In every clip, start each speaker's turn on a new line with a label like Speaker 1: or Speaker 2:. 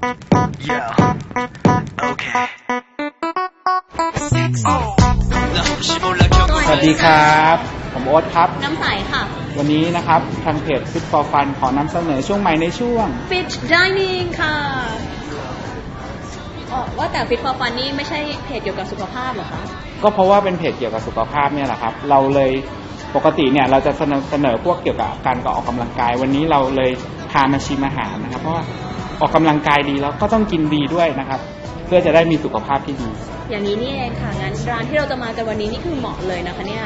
Speaker 1: สวัสดีครับ ผมโอ๊ตครับ
Speaker 2: น้ำใสค่ะ
Speaker 1: วันนี้นะครับ ทางเพจ Fit for Fun ขอนำเสนอช่วงใหม่ในช่วง
Speaker 2: Fit Dining ค่ะอ๋อว่าแต่ Fit for Fun นี่ไม่ใช่เพจเกี่ยวกับสุขภาพเหรอคะ
Speaker 1: ก็เพราะว่าเป็นเพจเกี่ยวกับสุขภาพเนี่ยแหละครับ เราเลยปกติเนี่ยเราจะเสนอเสนอพวกเกี่ยวกับการออกกำลังกาย วันนี้เราเลยพามาชิมอาหารนะครับ เพราะว่า ออกกำลังกายดีแล้วก็ต้องกินดีด้วยนะครับ เพื่อจะได้มีสุขภาพที่ดี
Speaker 2: อย่างนี้นี่เองค่ะงั้นร้านที่เราจะมากันวันนี้นี่คือเหมาะเลยนะคะเนี่ย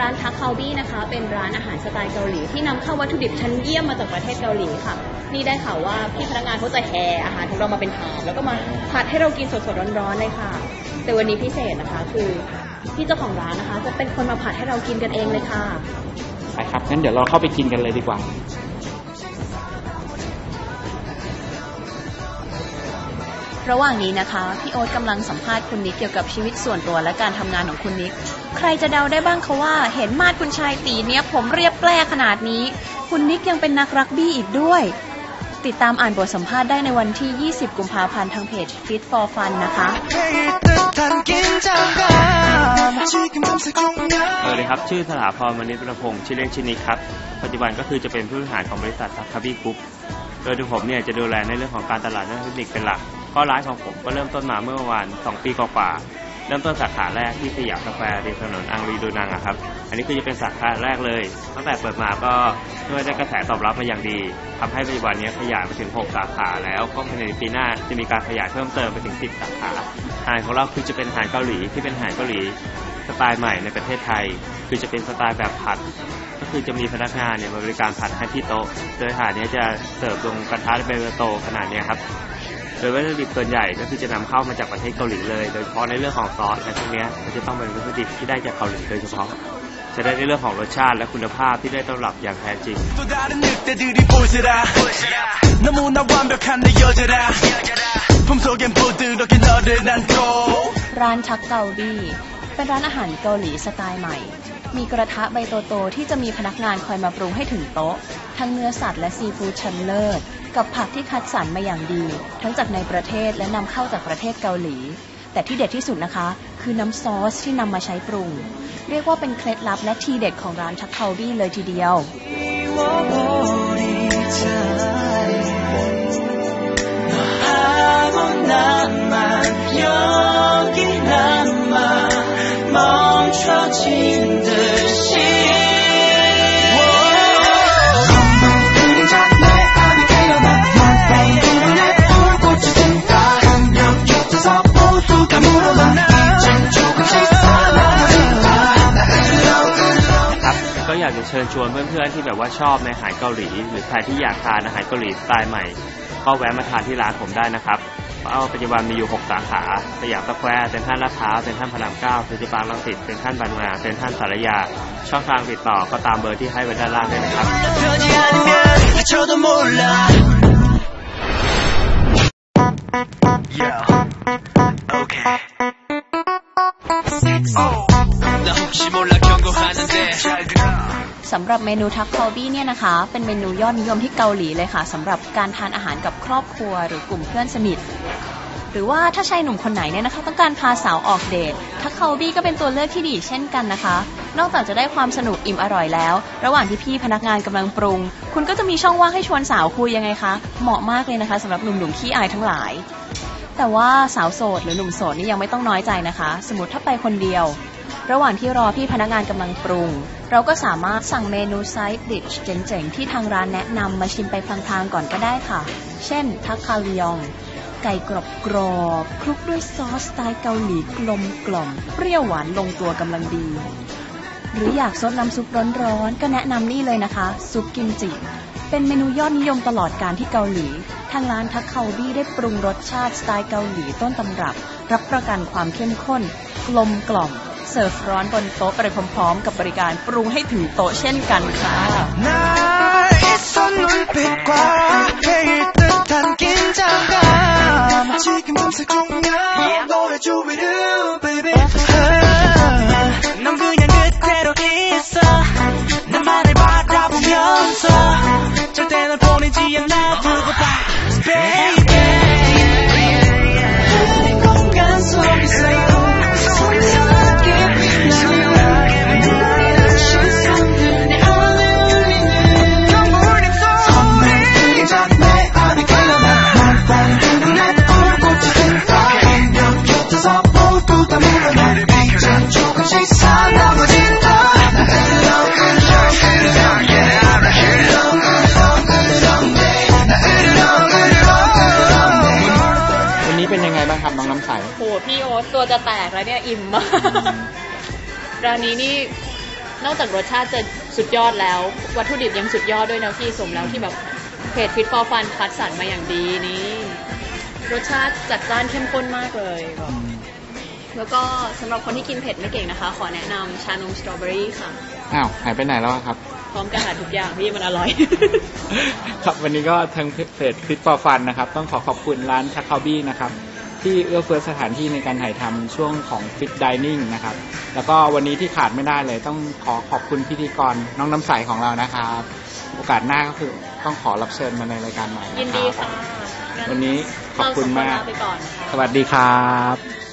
Speaker 2: ร้านทักคาบี้นะคะ เป็นร้านอาหารสไตล์เกาหลีที่นำเข้าวัตถุดิบชั้นเยี่ยมมาจากประเทศเกาหลีค่ะ นี่ได้ข่าวว่าพี่พนักงานเขาจะแห่อาหารของเรามาเป็นถาดแล้วก็มาผัดให้เรากินสดๆร้อนๆเลยค่ะ แต่วันนี้พิเศษนะคะคือพี่เจ้าของร้านนะคะ จะเป็นคนมาผัดให้เรากินกันเองเลยค่ะ
Speaker 1: ไปครับงั้นเดี๋ยวเราเข้าไปกินกันเลยดีกว่า
Speaker 2: ระหว่างนี้นะคะ พี่โอ๊ตกำลังสัมภาษณ์คุณนิกเกี่ยวกับชีวิตส่วนตัวและการทำงานของคุณนิก ใครจะเดาได้บ้างคะว่า เห็นมาดคุณชายตีเนี้ยผมเรียบแปร่ขนาดนี้ คุณนิกยังเป็นนักรักบี้อีกด้วย ติดตามอ่านบทสัมภาษณ์ได้ในวันที่ 20 กุมภาพันธ์ทางเพจ Fit for Fun นะคะ
Speaker 3: สวัสดีครับ ชื่อสถาพรมณิตประพงศ์ชื่อเล่นชินิกครับ ปัจจุบันก็คือจะเป็นผู้บริหารของบริษัททัคคาบี้กรุ๊ปโดยที่ผมเนี่ยจะดูแลในเรื่องของการตลาดและเทคนิคเป็นหลัก เพราะร้านของผมก็เริ่มต้นมาเมื่อประมาณ2ปีกว่าๆเริ่มต้นสาขาแรกที่สยามกาแฟริมถนนอังรีดูนังอะครับ อันนี้คือจะเป็นสาขาแรกเลย ตั้งแต่เปิดมาก็ด้วยได้กระแสตอบรับมาอย่างดีทำให้ปัจจุบันนี้ขยายไปถึง 6 สาขาแล้วก็ภายในปีหน้าจะมีการขยายเพิ่มเติมไปถึง 10 สาขาอาหารของเราคือจะเป็นอาหารเกาหลีที่เป็นอาหารเกาหลีสไตล์ใหม่ในประเทศไทย คือจะเป็นสไตล์แบบผัด ก็คือจะมีพนักงานเนี่ยบริการผัดให้ที่โต๊ะ โดยอาหารนี้จะเสิร์ฟลงกระทะใบโตขนาดนี้ครับ ดยวัตถุดิบส่วนใหญ่ก็คือจะนำเข้ามาจากประเทศเกาหลีเลย โดยเฉพาะในเรื่องของซอสนะพวกนี้มันจะต้องเป็นวัตถุดิบที่ได้จากเกาหลีโดยเฉพาะจะได้ในเรื่องของรสชาติและคุณภาพที่ได้ต้อนรับอย่างแท้จริง
Speaker 2: ร้านชักเกาดีเป็นร้านอาหารเกาหลีสไตล์ใหม่ มีกระทะใบโตๆที่จะมีพนักงานคอยมาปรุงให้ถึงโต๊ะ ทั้งเนื้อสัตว์และซีฟู้ดชั้นเลิศ กับผักที่คัดสรรมาอย่างดี ทั้งจากในประเทศและนำเข้าจากประเทศเกาหลี แต่ที่เด็ดที่สุดนะคะ คือน้ำซอสที่นำมาใช้ปรุง เรียกว่าเป็นเคล็ดลับและทีเด็ดของร้านชักเกาบี้เลยทีเดียว
Speaker 4: 너하고 나만 여기
Speaker 3: เชิญชวนเพื่อนๆที่แบบว่าชอบในอาหารเกาหลี หรือใครที่อยากทานอาหารเกาหลีสไตล์ใหม่ ก็แวะมาทานที่ร้านผมได้นะครับเพราะว่าปัจจุบันมีอยู่ 6 สาขาสยามสแควร์เซ็นทรัลลาดพร้าวเซ็นทรัลพระรามเก้าเซ็นทรัลบางรังสิตเซ็นทรัลบางนาเซ็นทรัลสารยา ช่องทางติดต่อก็ตามเบอร์ที่ให้ไว้ด้านล่างด้วยนะครับ
Speaker 4: 편지 아니면 다쳐도 몰라 Yeah Okay Oh 나 혹시 몰라 경고하는데 잘 들어
Speaker 2: สำหรับเมนูทักคอบี้เนี่ยนะคะ เป็นเมนูยอดนิยมที่เกาหลีเลยค่ะสำหรับการทานอาหารกับครอบครัว หรือกลุ่มเพื่อนสนิทหรือว่าถ้าชายหนุ่มคนไหนเนี่ยนะคะ ต้องการพาสาวออกเดททักคอบี้ก็เป็นตัวเลือกที่ดีเช่นกันนะคะ นอกจากจะได้ความสนุกอิ่มอร่อยแล้ว ระหว่างที่พี่พนักงานกำลังปรุง คุณก็จะมีช่องว่างให้ชวนสาวคุยยังไงคะ เหมาะมากเลยนะคะสำหรับหนุ่มๆขี้อายทั้งหลาย แต่ว่าสาวโสดหรือหนุ่มโสดนี่ยังไม่ต้องน้อยใจนะคะ สมมติถ้าไปคนเดียว ระหว่างที่รอพี่พนักงานกำลังปรุง เราก็สามารถสั่งเมนูไซด์ดิชเจ๋งๆ ที่ทางร้านแนะนำมาชิมไปพลางๆก่อนก็ได้ค่ะ เช่นทักคาลิยอง ไก่กรอบกรอบๆคลุกด้วยซอสสไตล์เกาหลีกลมกล่อม เปรี้ยวหวานลงตัวกำลังดี หรืออยากซดน้ำซุปร้อนๆ ก็แนะนำนี่เลยนะคะ ซุปกิมจิเป็นเมนูยอดนิยมตลอดการที่เกาหลี ทางร้านทักเคาบี้ได้ปรุงรสชาติสไตล์เกาหลีต้นตำรับ รับประกันความเข้มข้น กลมกล่อม เสิร์ฟร้อนบนโต๊ะไปพร้อมๆ กับบริการปรุงให้ถึงโต๊ะเช่นกันค่ะ พี่โอ๊ตตัวจะแตกแล้วเนี่ยอิ่มมากร้านนี้นี่นอกจากรสชาติจะสุดยอดแล้ว วัตถุดิบยังสุดยอดด้วยนะพี่สมแล้วที่แบบเพจฟิตฟอร์ฟันคัดสรรมาอย่างดีนี่รสชาติจัดจ้านเข้มข้นมากเลยแบบแล้วก็สำหรับคนที่กินเผ็ดไม่เก่งนะคะ ขอแนะนำชานมสตรอเบอรี่ค่ะ
Speaker 1: อ้าว หายไปไหนแล้วอะครับ
Speaker 2: พร้อมกันหาทุกอย่างพี่มันอร่อย
Speaker 1: ครับวันนี้ก็ทางเพจ Fit for Fun นะครับ ต้องขอขอบคุณร้านชักคาบี้นะครับ ที่เอื้อเฟื้อสถานที่ในการถ่ายทำช่วงของ Fit Dining นะครับ แล้วก็วันนี้ที่ขาดไม่ได้เลยต้องขอขอบคุณพิธีกรน้องน้ำใสของเรานะครับ โอกาสหน้าก็คือต้องขอรับเชิญมาในรายการใหม่นะ
Speaker 2: ยิน
Speaker 1: ค
Speaker 2: ดี
Speaker 1: รับ
Speaker 2: ค่ะงั้น
Speaker 1: วันนี้ขอบคุณมาก
Speaker 2: เรสงนลไปก่อนนะคะ
Speaker 1: สวัสดีครับ